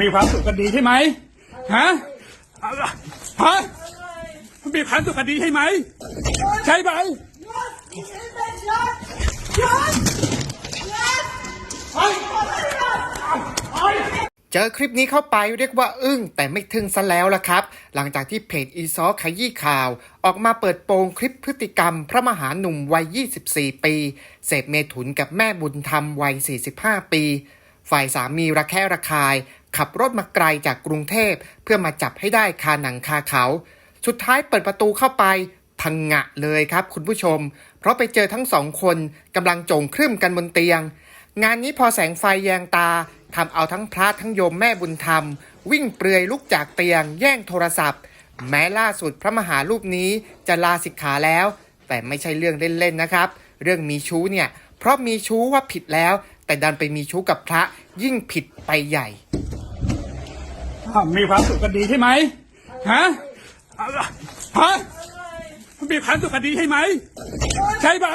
มีความสุขกันดีใช่ไหมฮะอะฮะมีความสุขกันดีใช่ไหมใช่ไหมเจอคลิปนี้เข้าไปเรียกว่าอึ้งแต่ไม่ทึ่งซะแล้วล่ะครับ หลังจากที่เพจอีซอขยี้ข่าว ออกมาเปิดโปงคลิปพฤติกรรม พระมหาหนุ่มวัย 24 ปี เสพเมถุนกับแม่บุญธรรมวัย 45 ปี ฝ่ายสามีระแคะระคาย ขับรถมาไกลจากกรุงเทพ เพื่อมาจับให้ได้คาหนังคาเขา สุดท้ายเปิดประตูเข้าไปพังงะเลยครับคุณผู้ชม เพราะไปเจอทั้งสองคนกำลังจงครึ่มกันบนเตียง งานนี้พอแสงไฟแยงตาทำเอาทั้งพระทั้งโยมแม่บุญธรรม วิ่งเปลือยลุกจากเตียง แย่งโทรศัพท์ แม้ล่าสุดพระมหารูปนี้จะลาสิกขาแล้ว แต่ไม่ใช่เรื่องเล่นๆนะครับ เรื่องมีชู้เนี่ย เพราะมีชู้ว่าผิดแล้ว แต่ดันไปมีชู้กับพระยิ่งผิดไปใหญ่ มีความสุขกันดีใช่ไหมฮะฮะมีความสุขกันดีใช่ไหมใช่ไหม